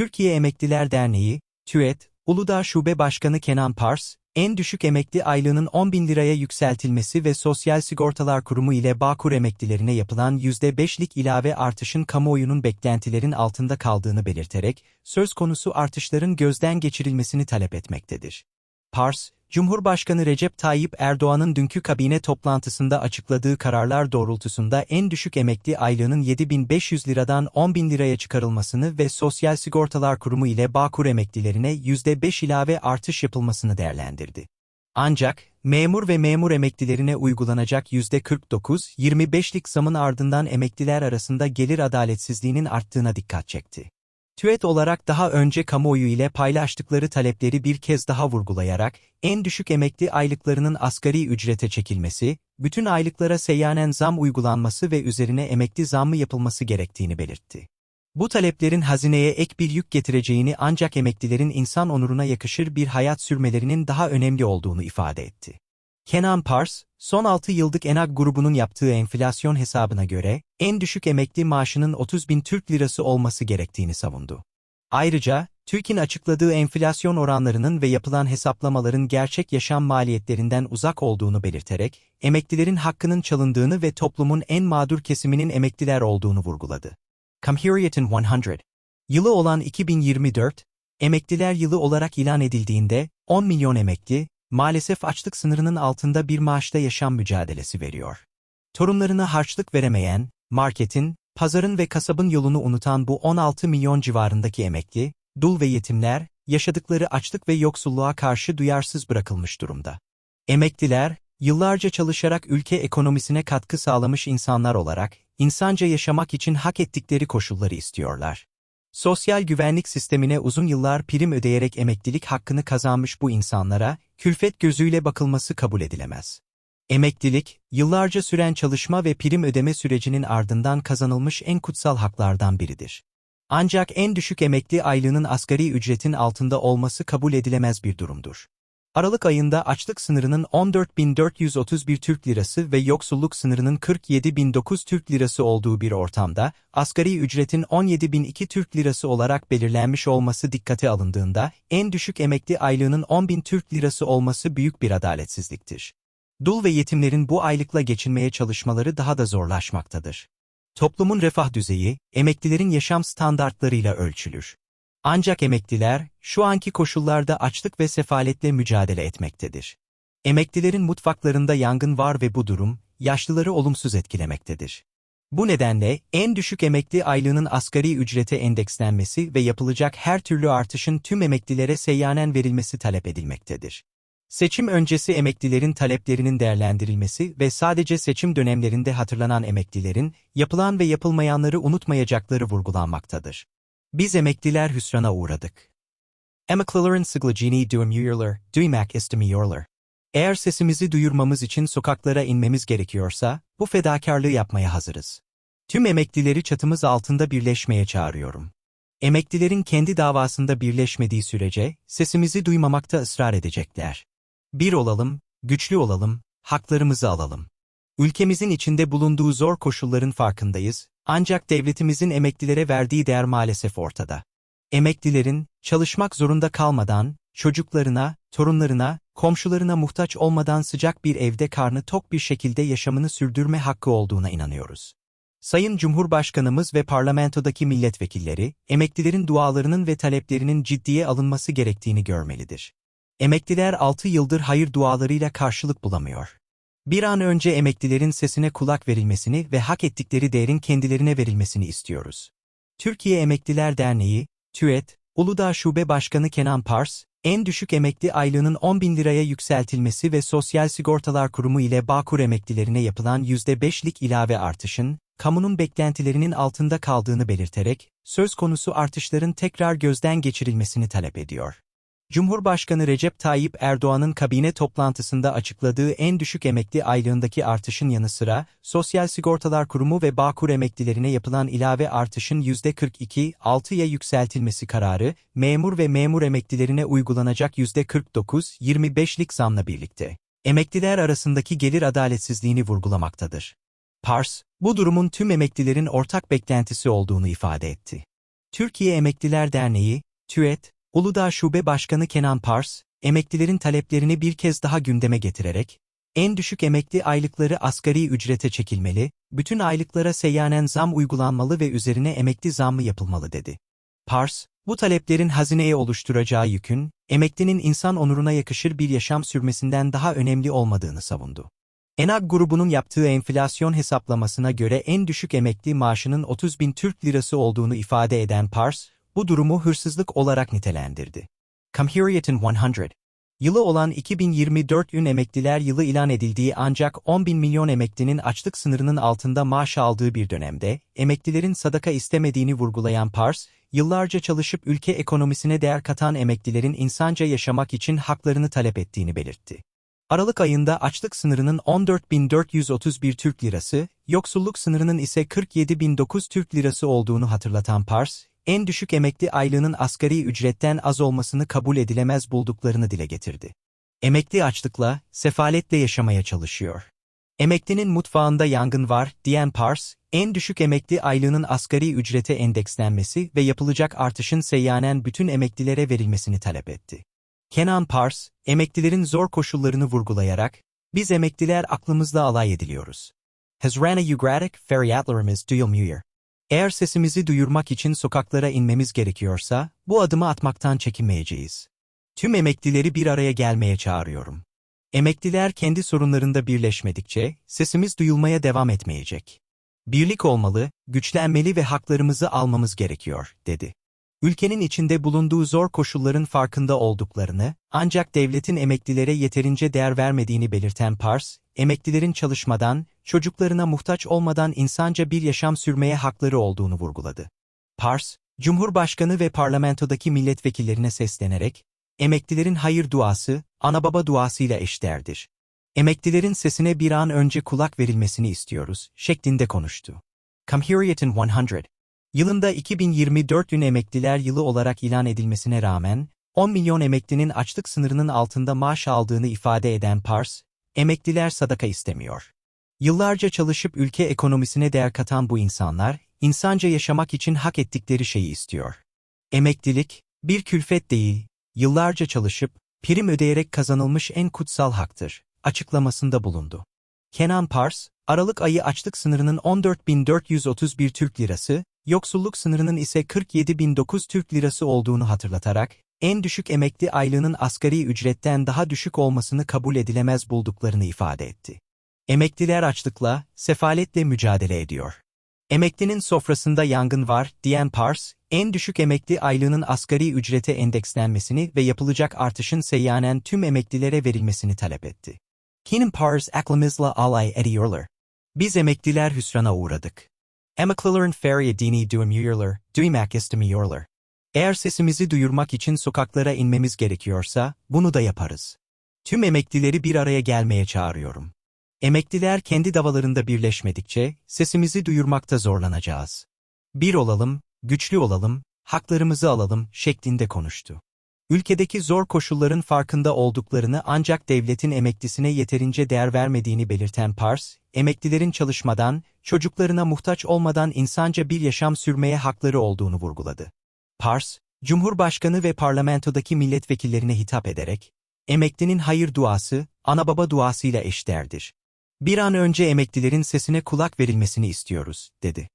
Türkiye Emekliler Derneği, TÜET, Uludağ Şube Başkanı Kenan Pars, en düşük emekli aylığının 10 bin liraya yükseltilmesi ve Sosyal Sigortalar Kurumu ile Bağkur emeklilerine yapılan %5'lik ilave artışın kamuoyunun beklentilerin altında kaldığını belirterek, söz konusu artışların gözden geçirilmesini talep etmektedir. Pars, Cumhurbaşkanı Recep Tayyip Erdoğan'ın dünkü kabine toplantısında açıkladığı kararlar doğrultusunda en düşük emekli aylığının 7500 liradan 10.000 liraya çıkarılmasını ve Sosyal Sigortalar Kurumu ile Bağkur emeklilerine %5 ilave artış yapılmasını değerlendirdi. Ancak, memur ve memur emeklilerine uygulanacak %49-25'lik zamın ardından emekliler arasında gelir adaletsizliğinin arttığına dikkat çekti. TÜET olarak daha önce kamuoyu ile paylaştıkları talepleri bir kez daha vurgulayarak, en düşük emekli aylıklarının asgari ücrete çekilmesi, bütün aylıklara seyyanen zam uygulanması ve üzerine emekli zammı yapılması gerektiğini belirtti. Bu taleplerin hazineye ek bir yük getireceğini ancak emeklilerin insan onuruna yakışır bir hayat sürmelerinin daha önemli olduğunu ifade etti. Kenan Pars, son 6 yıllık ENAG grubunun yaptığı enflasyon hesabına göre, en düşük emekli maaşının 30 bin Türk lirası olması gerektiğini savundu. Ayrıca, TÜİK'in açıkladığı enflasyon oranlarının ve yapılan hesaplamaların gerçek yaşam maliyetlerinden uzak olduğunu belirterek, emeklilerin hakkının çalındığını ve toplumun en mağdur kesiminin emekliler olduğunu vurguladı. Cumhuriyet'in 100 yılı olan 2024, emekliler yılı olarak ilan edildiğinde 10 milyon emekli, maalesef açlık sınırının altında bir maaşta yaşam mücadelesi veriyor. Torunlarına harçlık veremeyen, marketin, pazarın ve kasabın yolunu unutan bu 16 milyon civarındaki emekli, dul ve yetimler, yaşadıkları açlık ve yoksulluğa karşı duyarsız bırakılmış durumda. Emekliler, yıllarca çalışarak ülke ekonomisine katkı sağlamış insanlar olarak, insanca yaşamak için hak ettikleri koşulları istiyorlar. Sosyal güvenlik sistemine uzun yıllar prim ödeyerek emeklilik hakkını kazanmış bu insanlara, külfet gözüyle bakılması kabul edilemez. Emeklilik, yıllarca süren çalışma ve prim ödeme sürecinin ardından kazanılmış en kutsal haklardan biridir. Ancak en düşük emekli aylığının asgari ücretin altında olması kabul edilemez bir durumdur. Aralık ayında açlık sınırının 14.431 Türk Lirası ve yoksulluk sınırının 47.009 Türk Lirası olduğu bir ortamda, asgari ücretin 17.002 Türk Lirası olarak belirlenmiş olması dikkate alındığında, en düşük emekli aylığının 10.000 Türk Lirası olması büyük bir adaletsizliktir. Dul ve yetimlerin bu aylıkla geçinmeye çalışmaları daha da zorlaşmaktadır. Toplumun refah düzeyi, emeklilerin yaşam standartlarıyla ölçülür. Ancak emekliler, şu anki koşullarda açlık ve sefaletle mücadele etmektedir. Emeklilerin mutfaklarında yangın var ve bu durum, yaşlıları olumsuz etkilemektedir. Bu nedenle, en düşük emekli aylığının asgari ücrete endekslenmesi ve yapılacak her türlü artışın tüm emeklilere seyyanen verilmesi talep edilmektedir. Seçim öncesi emeklilerin taleplerinin değerlendirilmesi ve sadece seçim dönemlerinde hatırlanan emeklilerin, yapılan ve yapılmayanları unutmayacakları vurgulanmaktadır. Biz emekliler hüsrana uğradık. Emeklilerin sıglıcini duymuyorlar, duymak istemiyorlar. Eğer sesimizi duyurmamız için sokaklara inmemiz gerekiyorsa, bu fedakarlığı yapmaya hazırız. Tüm emeklileri çatımız altında birleşmeye çağırıyorum. Emeklilerin kendi davasında birleşmediği sürece, sesimizi duymamakta ısrar edecekler. Bir olalım, güçlü olalım, haklarımızı alalım. Ülkemizin içinde bulunduğu zor koşulların farkındayız, ancak devletimizin emeklilere verdiği değer maalesef ortada. Emeklilerin, çalışmak zorunda kalmadan, çocuklarına, torunlarına, komşularına muhtaç olmadan sıcak bir evde karnı tok bir şekilde yaşamını sürdürme hakkı olduğuna inanıyoruz. Sayın Cumhurbaşkanımız ve parlamentodaki milletvekilleri, emeklilerin dualarının ve taleplerinin ciddiye alınması gerektiğini görmelidir. Emekliler 6 yıldır hayır dualarıyla karşılık bulamıyor. Bir an önce emeklilerin sesine kulak verilmesini ve hak ettikleri değerin kendilerine verilmesini istiyoruz. Türkiye Emekliler Derneği, TÜET, Uludağ Şube Başkanı Kenan Pars, en düşük emekli aylığının 10 bin liraya yükseltilmesi ve Sosyal Sigortalar Kurumu ile Bağkur emeklilerine yapılan %5'lik ilave artışın, kamunun beklentilerinin altında kaldığını belirterek, söz konusu artışların tekrar gözden geçirilmesini talep ediyor. Cumhurbaşkanı Recep Tayyip Erdoğan'ın kabine toplantısında açıkladığı en düşük emekli aylığındaki artışın yanı sıra, Sosyal Sigortalar Kurumu ve Bağkur emeklilerine yapılan ilave artışın %42-6'ya yükseltilmesi kararı, memur ve memur emeklilerine uygulanacak %49-25'lik zamla birlikte, emekliler arasındaki gelir adaletsizliğini vurgulamaktadır. Pars, bu durumun tüm emeklilerin ortak beklentisi olduğunu ifade etti. Türkiye Emekliler Derneği, TÜET, Uludağ Şube Başkanı Kenan Pars, emeklilerin taleplerini bir kez daha gündeme getirerek, en düşük emekli aylıkları asgari ücrete çekilmeli, bütün aylıklara seyyanen zam uygulanmalı ve üzerine emekli zammı yapılmalı dedi. Pars, bu taleplerin hazineye oluşturacağı yükün, emeklinin insan onuruna yakışır bir yaşam sürmesinden daha önemli olmadığını savundu. ENAG grubunun yaptığı enflasyon hesaplamasına göre en düşük emekli maaşının 30 bin Türk lirası olduğunu ifade eden Pars, bu durumu hırsızlık olarak nitelendirdi. Cumhuriyet'in 100 Yılı olan 2024 ün emekliler yılı ilan edildiği ancak 10 bin milyon emeklinin açlık sınırının altında maaş aldığı bir dönemde, emeklilerin sadaka istemediğini vurgulayan Pars, yıllarca çalışıp ülke ekonomisine değer katan emeklilerin insanca yaşamak için haklarını talep ettiğini belirtti. Aralık ayında açlık sınırının 14.431 Türk Lirası, yoksulluk sınırının ise 47.009 Türk Lirası olduğunu hatırlatan Pars, en düşük emekli aylığının asgari ücretten az olmasını kabul edilemez bulduklarını dile getirdi. Emekli açlıkla, sefaletle yaşamaya çalışıyor. Emeklinin mutfağında yangın var, diyen Pars, en düşük emekli aylığının asgari ücrete endekslenmesi ve yapılacak artışın seyyanen bütün emeklilere verilmesini talep etti. Kenan Pars, emeklilerin zor koşullarını vurgulayarak, biz emekliler aklımızda alay ediliyoruz. Hazrana Yugradik feryatlarımız duyulmuyor. Eğer sesimizi duyurmak için sokaklara inmemiz gerekiyorsa, bu adımı atmaktan çekinmeyeceğiz. Tüm emeklileri bir araya gelmeye çağırıyorum. Emekliler kendi sorunlarında birleşmedikçe, sesimiz duyulmaya devam etmeyecek. Birlik olmalı, güçlenmeli ve haklarımızı almamız gerekiyor, dedi. Ülkenin içinde bulunduğu zor koşulların farkında olduklarını, ancak devletin emeklilere yeterince değer vermediğini belirten Pars, emeklilerin çalışmadan, çocuklarına muhtaç olmadan insanca bir yaşam sürmeye hakları olduğunu vurguladı. Pars, Cumhurbaşkanı ve parlamentodaki milletvekillerine seslenerek, emeklilerin hayır duası, ana baba duasıyla eşdeğerdir. Emeklilerin sesine bir an önce kulak verilmesini istiyoruz, şeklinde konuştu. Cumhuriyet'in 100 Yılında 2024 ün emekliler yılı olarak ilan edilmesine rağmen, 10 milyon emeklinin açlık sınırının altında maaş aldığını ifade eden Pars, emekliler sadaka istemiyor. Yıllarca çalışıp ülke ekonomisine değer katan bu insanlar, insanca yaşamak için hak ettikleri şeyi istiyor. Emeklilik, bir külfet değil, yıllarca çalışıp, prim ödeyerek kazanılmış en kutsal haktır, açıklamasında bulundu. Kenan Pars, Aralık ayı açlık sınırının 14.431 Türk Lirası, yoksulluk sınırının ise 47.009 Türk Lirası olduğunu hatırlatarak, en düşük emekli aylığının asgari ücretten daha düşük olmasını kabul edilemez bulduklarını ifade etti. Emekliler açlıkla, sefaletle mücadele ediyor. Emeklinin sofrasında yangın var, diyen Pars, en düşük emekli aylığının asgari ücrete endekslenmesini ve yapılacak artışın seyyanen tüm emeklilere verilmesini talep etti. Kenan Pars aklımızla alay ediyorlar. Biz emekliler hüsrana uğradık. Emeklilerin feryadini duymuyorlar, duymak istemiyorlar. Eğer sesimizi duyurmak için sokaklara inmemiz gerekiyorsa, bunu da yaparız. Tüm emeklileri bir araya gelmeye çağırıyorum. Emekliler kendi davalarında birleşmedikçe, sesimizi duyurmakta zorlanacağız. Bir olalım, güçlü olalım, haklarımızı alalım şeklinde konuştu. Ülkedeki zor koşulların farkında olduklarını ancak devletin emeklisine yeterince değer vermediğini belirten Pars, emeklilerin çalışmadan, çocuklarına muhtaç olmadan insanca bir yaşam sürmeye hakları olduğunu vurguladı. Pars, Cumhurbaşkanı ve parlamentodaki milletvekillerine hitap ederek, emeklinin hayır duası, ana baba duasıyla eşdeğerdir. Bir an önce emeklilerin sesine kulak verilmesini istiyoruz, dedi.